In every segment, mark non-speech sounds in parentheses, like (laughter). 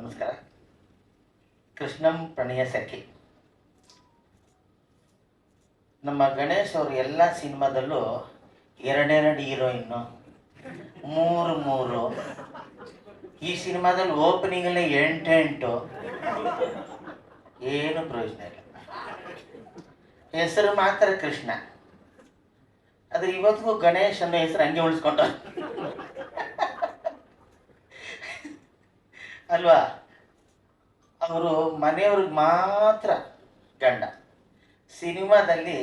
ನಮಸ್ಕಾರ. ಕೃಷ್ಣಂ ಪ್ರಣಯ ಸಖಿ. ನಮ್ಮ ಗಣೇಶ್ ಅವರು ಎಲ್ಲ ಸಿನಿಮಾದಲ್ಲೂ ಎರಡೆರಡು ಹೀರೋಯಿನ್ನು ಮೂರು ಮೂರು. ಈ ಸಿನಿಮಾದಲ್ಲಿ ಓಪನಿಂಗಲ್ಲೇ ಎಂಟೆಂಟು ಏನು ಪ್ರಯೋಜನ ಇಲ್ಲ. ಹೆಸರು ಮಾತ್ರ ಕೃಷ್ಣ. ಆದರೆ ಇವತ್ತಿಗೂ ಗಣೇಶ್ ಅನ್ನೋ ಹೆಸರು ಹಂಗೆ ಉಳಿಸ್ಕೊಂಡ ಅಲ್ವಾ? ಅವರು ಮನೆಯವ್ರಿಗೆ ಮಾತ್ರ ಗಂಡ. ಸಿನಿಮಾದಲ್ಲಿ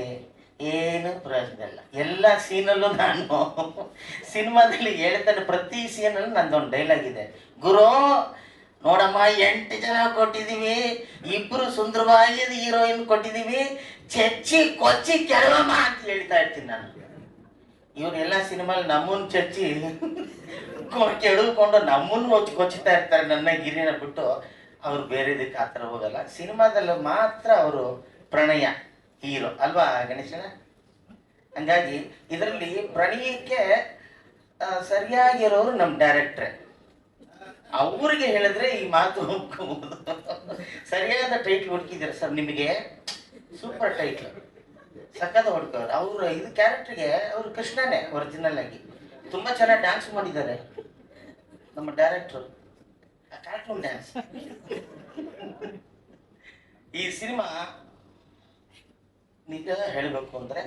ಏನು ಪ್ರಯೋಜನ ಇಲ್ಲ. ಎಲ್ಲ ಸೀನಲ್ಲೂ ನಾನು ಸಿನಿಮಾದಲ್ಲಿ ಹೇಳ್ತಾನೆ, ಪ್ರತಿ ಸೀನಲ್ಲೂ ನಂದೊಂದು ಡೈಲಾಗ್ ಇದೆ. ಗುರು, ನೋಡಮ್ಮ, ಎಂಟು ಜನ ಕೊಟ್ಟಿದ್ದೀವಿ. ಇಬ್ಬರು ಸುಂದರವಾಗಿ ಹೀರೋಯಿನ್ ಕೊಟ್ಟಿದ್ದೀವಿ. ಚಚ್ಚಿ, ಕೊಚ್ಚಿ ಕೆಲವಮ್ಮ ಅಂತ ಹೇಳ್ತಾ ಇರ್ತೀನಿ ನಾನು. ಇವರೆಲ್ಲ ಸಿನಿಮಾ ನಮ್ಮನ್ನು ಚಚ್ಚಿ ಕೊ- ಕೆಡವ್ಕೊಂಡು ನಮ್ಮನ್ನು ಹೊಚ್ಚಿ ಕೊಚ್ಚುತ್ತಾ ಇರ್ತಾರೆ ನನ್ನ ಗಿರಿನ ಬಿಟ್ಟು. ಅವ್ರು ಬೇರೆದಕ್ಕೆ ಆ ಥರ ಹೋಗಲ್ಲ. ಸಿನಿಮಾದಲ್ಲಿ ಮಾತ್ರ ಅವರು ಪ್ರಣಯ, ಹೀರೋ. ಅಲ್ವಾ ಗಣೇಶನ? ಹಂಗಾಗಿ ಇದರಲ್ಲಿ ಪ್ರಣಯಕ್ಕೆ ಸರಿಯಾಗಿರೋರು ನಮ್ಮ ಡೈರೆಕ್ಟ್ರೆ. ಅವ್ರಿಗೆ ಹೇಳಿದ್ರೆ ಈ ಮಾತು ಸರಿಯಾದ ಟೈಟ್ಲ್ ಹುಡುಕಿದಿರ ಸರ್ ನಿಮಗೆ? Super title. ಸಖತ್ ಹೊಡ್ಕೋರು ಅವ್ರ ಇದು ಕ್ಯಾರೆಕ್ಟರ್ಗೆ ಅವರು ಕೃಷ್ಣನೇ ಒರಿಜಿನಲ್ ಆಗಿ. ತುಂಬಾ ಚೆನ್ನಾಗಿ ಡ್ಯಾನ್ಸ್ ಮಾಡಿದ್ದಾರೆ. ನಮ್ಮ ಡೈರೆಕ್ಟರ್ ಕಾರ್ಟೂನ್ ಡ್ಯಾನ್ಸ್ ಈ ಸಿನಿಮಾ ನಿಜ ಹೇಳಬೇಕು ಅಂದ್ರೆ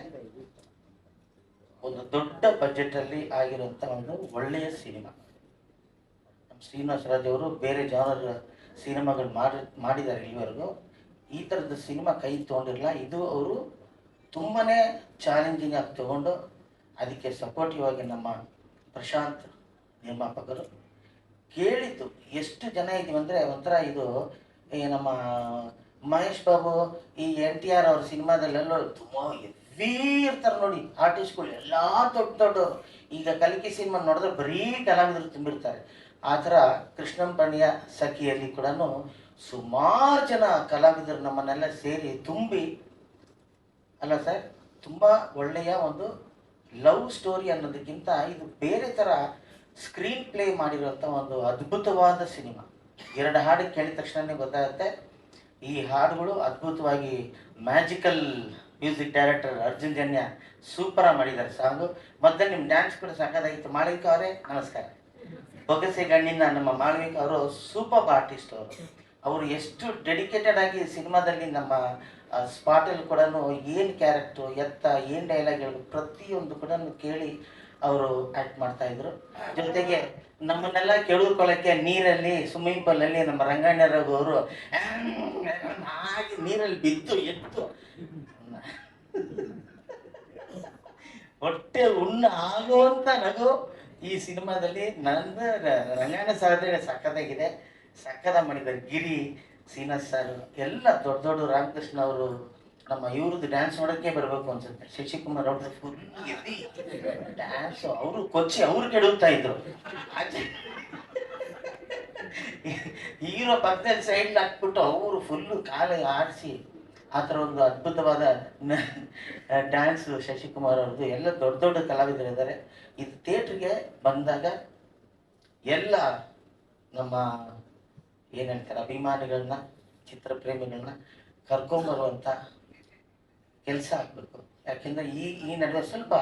ಒಂದು ದೊಡ್ಡ ಬಜೆಟ್ ಅಲ್ಲಿ ಆಗಿರುವಂತ ಒಂದು ಒಳ್ಳೆಯ ಸಿನಿಮಾ ನಮ್ಮ ಶ್ರೀನಿವಾಸ ರಾಜ್ ಅವರು ಬೇರೆ ಜಾನರ್ ಸಿನಿಮಾಗಳು ಮಾಡಿ, ಮಾಡಿದ್ದಾರೆ ಇಲ್ಲಿವರೆಗೂ. ಈ ಥರದ ಸಿನಿಮಾ ಕೈ ತೊಗೊಂಡಿರಲ್ಲ, ಇದು ಅವರು ತುಂಬಾನೇ ಚಾಲೆಂಜಿಂಗ್ ಆಗಿ ತಗೊಂಡು ಅದಕ್ಕೆ ಸಪೋರ್ಟಿವ್ ಆಗಿ ನಮ್ಮ ಪ್ರಶಾಂತ್ ನಿರ್ಮಾಪಕರು ಕೇಳಿದ್ದು ಎಷ್ಟು ಜನ ಇದ್ದೀವಿ ಅಂದರೆ ಒಂಥರ ಇದು, ಈ ನಮ್ಮ ಮಹೇಶ್ ಬಾಬು, ಈ ಎನ್ ಟಿ ಆರ್ ಅವ್ರ ಸಿನಿಮಾದಲ್ಲೆಲ್ಲ ತುಂಬ ಹೆವಿ ಇರ್ತಾರೆ ನೋಡಿ ಆರ್ಟಿಸ್ಟ್ಗಳು ಎಲ್ಲ ದೊಡ್ಡ ದೊಡ್ಡವರು ಈಗ ಕಲಿಕೆ ಸಿನಿಮಾ ನೋಡಿದ್ರೆ ಬರೀ ಕಲಾವಿದರು ತುಂಬಿರ್ತಾರೆ. ಆ ಥರ ಕೃಷ್ಣಂ ಪಣ್ಯ ಸಖಿಯಲ್ಲಿ ಕೂಡ ಸುಮಾರು ಜನ ಕಲಾವಿದರು ನಮ್ಮನ್ನೆಲ್ಲ ಸೇರಿ ತುಂಬಿ ಅಲ್ಲ ಸರ್ ತುಂಬ ಒಳ್ಳೆಯ ಒಂದು ಲವ್ ಸ್ಟೋರಿ ಅನ್ನೋದಕ್ಕಿಂತ ಇದು ಬೇರೆ ಥರ ಸ್ಕ್ರೀನ್ ಪ್ಲೇ ಮಾಡಿರೋಂಥ ಒಂದು ಅದ್ಭುತವಾದ ಸಿನಿಮಾ. ಎರಡು ಹಾಡು ಕೇಳಿದ ತಕ್ಷಣನೇ ಗೊತ್ತಾಗುತ್ತೆ. ಈ ಹಾಡುಗಳು ಅದ್ಭುತವಾಗಿ magical music director Arjun Janya ಸೂಪರಾಗಿ ಮಾಡಿದ್ದಾರೆ ಸಾಂಗು. ಮತ್ತೆ ನಿಮ್ಮ ಡ್ಯಾನ್ಸ್ ಕೂಡ ಸಾಕಾಗಿತ್ತು ಮಾಳವಿಕ ಅವರೇ, ನಮಸ್ಕಾರ. ಬೊಗಸೆ ಗಣ್ಣಿನ ನಮ್ಮ ಮಾಳವಿಕ ಅವರು ಸೂಪರ್ ಆರ್ಟಿಸ್ಟ್ ಅವರು. ಅವರು ಎಷ್ಟು ಡೆಡಿಕೇಟೆಡ್ ಆಗಿ ಸಿನಿಮಾದಲ್ಲಿ ನಮ್ಮ ಸ್ಪಾಟಲ್ಲಿ ಕೂಡ ಏನು ಕ್ಯಾರೆಕ್ಟ್ರು ಎತ್ತ, ಏನು ಡೈಲಾಗ್ ಹೇಳಬೇಕು ಪ್ರತಿಯೊಂದು ಕೂಡ ಕೇಳಿ ಅವರು ಆ್ಯಕ್ಟ್ ಮಾಡ್ತಾ ಇದ್ರು. ಜೊತೆಗೆ ನಮ್ಮನ್ನೆಲ್ಲ ಕೆಳಕೊಳ್ಳೋಕ್ಕೆ ನೀರಲ್ಲಿ ಸ್ವಿಮ್ಮಿಂಗ್ ಪೂಲಲ್ಲಿ ನಮ್ಮ ರಂಗಣ್ಣ ರಘು ಅವರು, ಹಾಗೆ ನೀರಲ್ಲಿ ಬಿದ್ದು ಎತ್ತು ಹೊಟ್ಟೆ ಉಣ್ಣ ಆಗುವಂತ ನಗು ಈ ಸಿನಿಮಾದಲ್ಲಿ ನನ್ನ ರಂಗಾಯಣ ಸಾಧನೆ ಸಕ್ಕದಾಗಿದೆ ಸಕ್ಕದ ಮಾಡಿದ್ದಾರೆ ಗಿರಿ ಶ್ರೀನಾಥ್ ಸರ್ ಎಲ್ಲ ದೊಡ್ಡ ದೊಡ್ಡ ರಾಮಕೃಷ್ಣ ಅವರು ನಮ್ಮ ಇವ್ರದ್ದು ಡ್ಯಾನ್ಸ್ ನೋಡೋಕ್ಕೆ ಬರಬೇಕು ಅನ್ಸುತ್ತೆ. ಶಶಿಕುಮಾರ್ ಅವ್ರದ್ದು ಫುಲ್ ಡ್ಯಾನ್ಸ್ ಅವರು ಕೊಚ್ಚಿ ಅವ್ರು ಕೆಡುತ್ತಾ ಇದ್ರು. ಹೀರೋ ಪಕ್ಕದಲ್ಲಿ ಸೈಡ್ ಹಾಕ್ಬಿಟ್ಟು ಅವರು ಫುಲ್ಲು ಕಾಲ ಆಡಿಸಿ ಆ ಥರ ಒಂದು ಅದ್ಭುತವಾದ ಡ್ಯಾನ್ಸ್ ಶಶಿಕುಮಾರ್ ಅವ್ರದ್ದು. ಎಲ್ಲ ದೊಡ್ಡ ದೊಡ್ಡ ಕಲಾವಿದರಿದ್ದಾರೆ. ಇದು ಥಿಯೇಟ್ರಿಗೆ ಬಂದಾಗ ಎಲ್ಲ ನಮ್ಮ ಏನು ಹೇಳ್ತಾರೆ? ಅಭಿಮಾನಿಗಳನ್ನ, ಚಿತ್ರಪ್ರೇಮಿಗಳನ್ನ ಕರ್ಕೊಂಬರುವಂಥ ಕೆಲಸ ಆಗಬೇಕು. ಯಾಕೆಂದ್ರೆ ಈ ಈ ನಡುವೆ ಸ್ವಲ್ಪ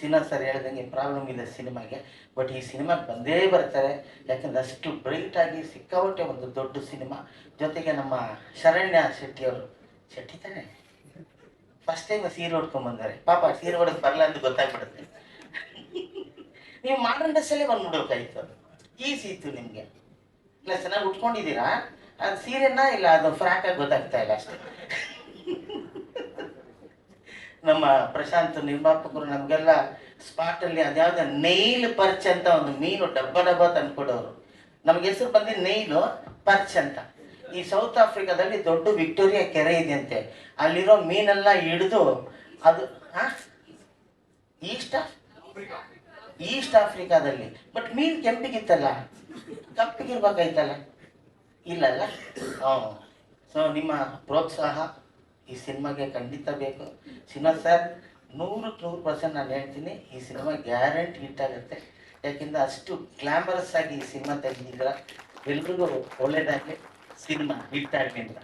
ಸಿನಿಮಾ ಸರ್ ಹೇಳ್ದಂಗೆ ಪ್ರಾಬ್ಲಮ್ ಇದೆ ಸಿನಿಮಾಗೆ. ಬಟ್ ಈ ಸಿನಿಮಾಗೆ ಬಂದೇ ಬರ್ತಾರೆ. ಯಾಕೆಂದ್ರೆ ಅಷ್ಟು ಬ್ರೈಟ್ ಆಗಿ ಸಿಕ್ಕಾಪಟ್ಟೆ ಒಂದು ದೊಡ್ಡ ಸಿನಿಮಾ. ಜೊತೆಗೆ ನಮ್ಮ ಶರಣ್ಯ ಶೆಟ್ಟಿ ಅವರು ಶೆಟ್ಟಿ ತಾನೆ? ಫಸ್ಟ್ ಟೈಮ್ ಸೀರೆ ಹೊಡ್ಕೊಂಡ್ಬಂದಾರೆ ಬಂದಾರೆ ಪಾಪ ಸೀರೆ ಉಡಕ್ ಬರಲ್ಲ ಅಂತ ಗೊತ್ತಾಗ್ಬಿಡುತ್ತೆ. (laughs) ನೀವು ಮಾಡರ್ನ್ ಡ್ರೆಸ್ಸಲ್ಲೇ ಬಂದ್ಬಿಡ್ಬೇಕಾಯ್ತು ಈಸಿ ಇತ್ತು ನಿಮಗೆ. ಇಲ್ಲ, ಚೆನ್ನಾಗಿ ಉಟ್ಕೊಂಡಿದ್ದೀರಾ? ಅದು ಸೀರೆನ ಇಲ್ಲ, ಅದು ಫ್ರಾಕ್ ಆಗಿ ಗೊತ್ತಾಗ್ತಾ ಇಲ್ಲ ಅಷ್ಟೇ. ನಮ್ಮ ಪ್ರಶಾಂತ್ ನಿರ್ಮಾಪಕರು ನಮಗೆಲ್ಲ ಸ್ಪಾಟ್ ಅಲ್ಲಿ ಅದ್ಯಾವ್ದು ನೈಲ್ ಪರ್ಚ್ ಅಂತ ಒಂದು ಮೀನು ಡಬ್ಬ ಡಬ್ಬ ತಂದ್ಕೊಡೋರು ನಮ್ಗೆ ಹೆಸರು ಬಂದಿದ್ದು ನೈಲು ಪರ್ಚ್ ಅಂತ. ಈ ಸೌತ್ ಆಫ್ರಿಕಾದಲ್ಲಿ ದೊಡ್ಡ ವಿಕ್ಟೋರಿಯಾ ಕೆರೆ ಇದೆ ಅಂತೆ. ಅಲ್ಲಿರೋ ಮೀನೆಲ್ಲ ಹಿಡಿದು ಅದು ಈಸ್ಟ್ ಈಸ್ಟ್ ಆಫ್ರಿಕಾದಲ್ಲಿ ಬಟ್ ಮೀನ್ ಕೆಂಪಿಗಿತ್ತಲ್ಲ. ಕಪ್ಪಿಗಿರ್ಬೇಕಾಯ್ತಲ್ಲ ಇಲ್ಲಲ್ಲ? ಸೊ ನಿಮ್ಮ ಪ್ರೋತ್ಸಾಹ ಈ ಸಿನಿಮಾಗೆ ಖಂಡಿತ ಬೇಕು. ಸಿನಿಮಾ ಸರ್, ನೂರಕ್ಕೆ ನೂರು ಪರ್ಸೆಂಟ್ ನಾನು ಹೇಳ್ತೀನಿ, ಈ ಸಿನಿಮಾ ಗ್ಯಾರಂಟಿ ಹಿಟ್ ಆಗುತ್ತೆ. ಯಾಕೆಂದ್ರೆ ಅಷ್ಟು ಗ್ಲಾಮರಸ್ ಆಗಿ ಈ ಸಿನಿಮಾ ತೆಗೆದಿದ್ರ ಎಲ್ರಿಗೂ ಒಳ್ಳೇದಾಗಲಿ. ಸಿನಿಮಾ ಹಿಟ್ ಆಗಲಿ ಅಂತ.